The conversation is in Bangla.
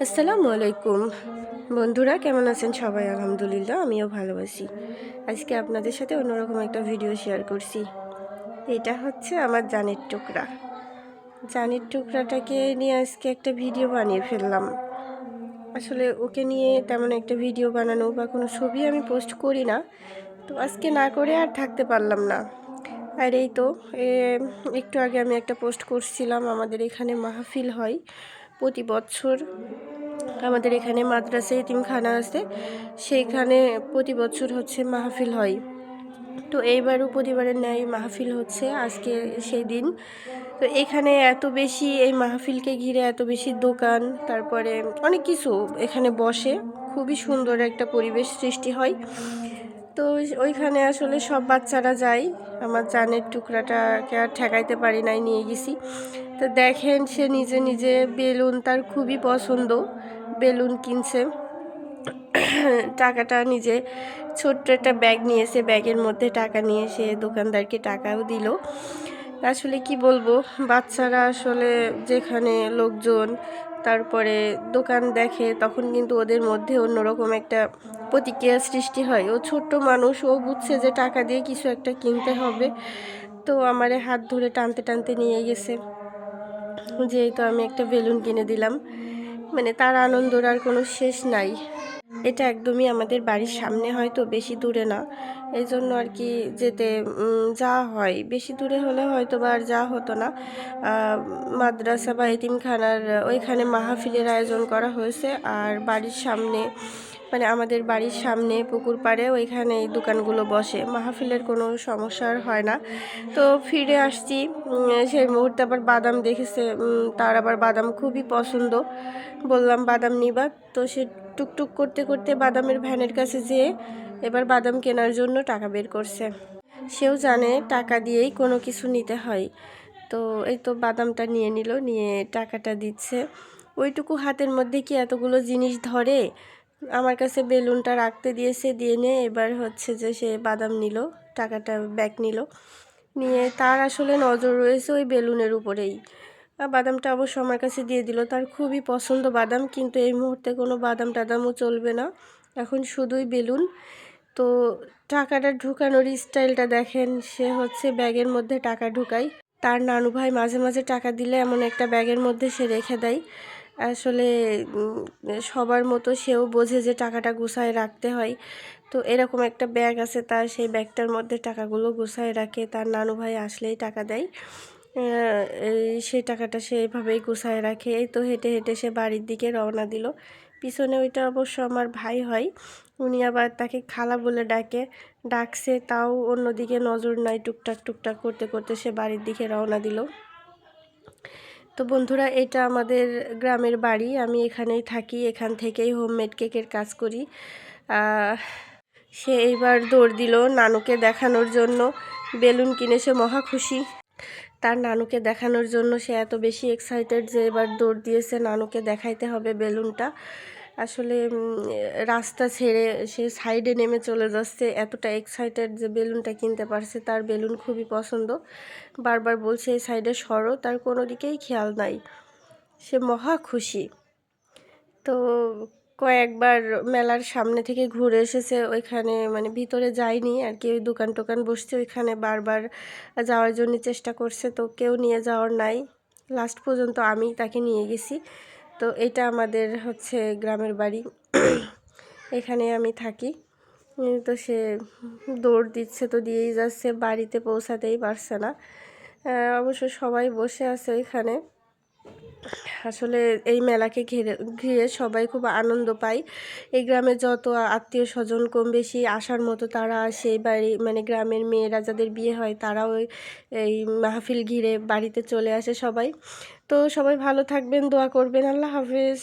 আসসালামু আলাইকুম। বন্ধুরা, কেমন আছেন সবাই? আলহামদুলিল্লাহ, আমিও ভালো আছি। আজকে আপনাদের সাথে অন্যরকম একটা ভিডিও শেয়ার করছি। এটা হচ্ছে আমার জানের টুকরা। জানের টুকরাটাকে নিয়ে আজকে একটা ভিডিও বানিয়ে ফেললাম। আসলে ওকে নিয়ে তেমন একটা ভিডিও বানানো বা কোনো ছবি আমি পোস্ট করি না। তো আজকে না করে আর থাকতে পারলাম না। আর এই তো একটু আগে আমি একটা পোস্ট করছিলাম, আমাদের এখানে মাহফিল হয়। প্রতি বছর আমাদের এখানে মাদ্রাসা ইতিমখানা আছে। সেইখানে প্রতি বছর হচ্ছে মাহফিল হয়। তো এইবারও প্রতিবারের ন্যায় মাহফিল হচ্ছে আজকে সেই দিন। তো এখানে এত বেশি এই মাহফিলকে ঘিরে এত বেশি দোকান, তারপরে অনেক কিছু এখানে বসে খুবই সুন্দর একটা পরিবেশ সৃষ্টি হয়। তো ওইখানে আসলে সব বাচ্চারা যায়। আমার জানের টুকরাটাকে আর ঠেকাইতে পারি নাই, নিয়ে গেছি। তো দেখেন সে নিজে নিজে বেলুন তার খুবই পছন্দ। বেলুন কিনছে। টাকাটা নিজে ছোট্ট একটা ব্যাগ নিয়েছে ব্যাগের মধ্যে টাকা নিয়ে সে দোকানদারকে টাকাও দিল। আসলে কি বলব, বাচ্চারা আসলে যেখানে লোকজন তারপরে দোকান দেখে তখন কিন্তু ওদের মধ্যে অন্যরকম একটা প্রতিক্রিয়া সৃষ্টি হয়। ও ছোট্ট মানুষ, ও বুঝছে যে টাকা দিয়ে কিছু একটা কিনতে হবে। তো আমারে হাত ধরে টানতে টানতে নিয়ে গেছে। যেহেতু আমি একটা বেলুন কিনে দিলাম। মানে তার আনন্দর আর কোনো শেষ নাই। এটা একদমই আমাদের বাড়ির সামনে হয়তো বেশি দূরে না। এই জন্য আর কি যেতে যা হয়। বেশি দূরে হলে হয়তো বা আর যা হতো না। মাদ্রাসা বা এতিমখানার ওইখানে মাহফিলের আয়োজন করা হয়েছে। আর বাড়ির সামনে মানে আমাদের বাড়ির সামনে পুকুর পাড়ে ওইখানে এই দোকানগুলো বসে। মাহফিলের কোনো সমস্যা আর হয় না। তো ফিরে আসছি সেই মুহূর্তে আবার বাদাম দেখেছে তার আবার বাদাম খুবই পছন্দ। বললাম, বাদাম নিবা। তো সে টুকটুক করতে করতে বাদামের ভ্যানের কাছে যেয়ে এবার বাদাম কেনার জন্য টাকা বের করছে। সেও জানে টাকা দিয়েই কোনো কিছু নিতে হয়। তো এই তো বাদামটা নিয়ে নিল, নিয়ে টাকাটা দিচ্ছে। ওইটুকু হাতের মধ্যে কি এতগুলো জিনিস ধরে? আমার কাছে বেলুনটা রাখতে দিয়েছে, দিয়ে নিয়ে এবার হচ্ছে যে সে বাদাম নিল, টাকাটা ব্যাগ নিল। নিয়ে তার আসলে নজর রয়েছে ওই বেলুনের উপরেই। বাদামটা অবশ্য আমার কাছে দিয়ে দিল। তার খুবই পছন্দ বাদাম, কিন্তু এই মুহূর্তে কোনো বাদাম টাদামও চলবে না। এখন শুধুই বেলুন। তো টাকাটা ঢুকানোর স্টাইলটা দেখেন, সে হচ্ছে ব্যাগের মধ্যে টাকা ঢুকায়। তার নানু ভাই মাঝে মাঝে টাকা দিলে এমন একটা ব্যাগের মধ্যে সে রেখে দেয়। আসলে সবার মতো সেও বোঝে যে টাকাটা গুছায় রাখতে হয়। তো এরকম একটা ব্যাগ আছে, তার সেই ব্যাগটার মধ্যে টাকাগুলো গুছায় রাখে। তার নানু ভাই আসলেই টাকা দেয়। সেই টাকাটা সে এভাবেই গুছায় রাখে। এই তো হেঁটে হেঁটে সে বাড়ির দিকে রওনা দিল। পিছনে ওইটা অবশ্য আমার ভাই হয়। উনি আবার তাকে খালা বলে ডাকে। ডাকছে, তাও অন্যদিকে নজর নাই, টুকটাক টুকটাক করতে করতে সে বাড়ির দিকে রওনা দিল। তো বন্ধুরা, এটা আমাদের গ্রামের বাড়ি। আমি এখানেই থাকি, এখান থেকেই হোমমেড কেকের কাজ করি। সে এইবার দৌড় দিল নানুকে দেখানোর জন্য। বেলুন কিনে সে মহা খুশি। তার নানুকে দেখানোর জন্য সে এত বেশি এক্সাইটেড যে এবার দৌড় দিয়েছে, নানুকে দেখাইতে হবে বেলুনটা। আসলে রাস্তা ছেড়ে সে সাইডে নেমে চলে যাচ্ছে, এতটা এক্সাইটেড যে বেলুনটা কিনতে পারছে, তার বেলুন খুবই পছন্দ। বারবার বলছে, এই সাইডে সরো, তার কোনো দিকেই খেয়াল নাই। সে মহা খুশি। তো কয়েকবার মেলার সামনে থেকে ঘুরে এসেছে, ওইখানে মানে ভিতরে যায়নি, আর কি ওই দোকান টোকান বসছে, ওইখানে বারবার যাওয়ার জন্য চেষ্টা করছে, তো কেউ নিয়ে যাওয়ার নাই। লাস্ট পর্যন্ত আমি তাকে নিয়ে গেছি। তো এটা আমাদের হচ্ছে গ্রামের বাড়ি। এখানে আমি থাকি। তো সে দৌড় দিচ্ছে, তো দিয়েই যাচ্ছে, বাড়িতে পৌঁছাতেই পারছে না। অবশ্য সবাই বসে আছে ওইখানে। আসলে এই মেলাকে ঘিরে ঘিরে সবাই খুব আনন্দ পায়। এই গ্রামে যত আত্মীয় স্বজন কম বেশি আসার মতো তারা আসে বাড়ি মানে গ্রামের মেয়েরা যাদের বিয়ে হয় তারাও এই- মাহফিল ঘিরে বাড়িতে চলে আসে সবাই। তো সবাই ভালো থাকবেন, দোয়া করবেন। আল্লাহ হাফেজ।